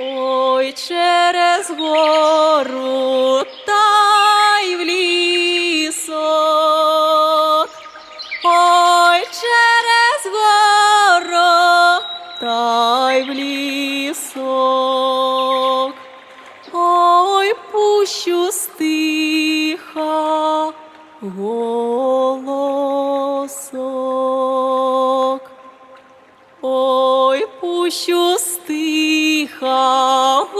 Ой, через гору та й в лісок. Ой, через гору та й в лісок. Ой, пущу стиха голосок. Ой, пущу стиха голосок.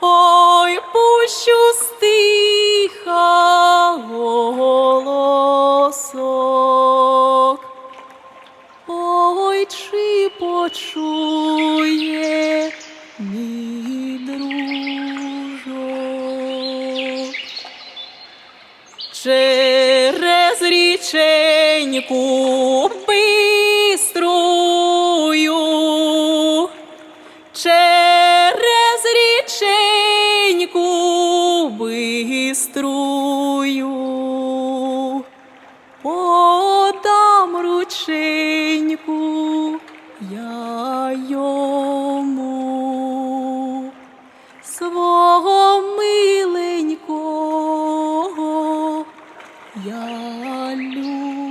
Ой, пущу стиха голосок. Ой, чи почує мій дружок? Через річеньку майструю, подам рученьку я йому свого миленького я люблю.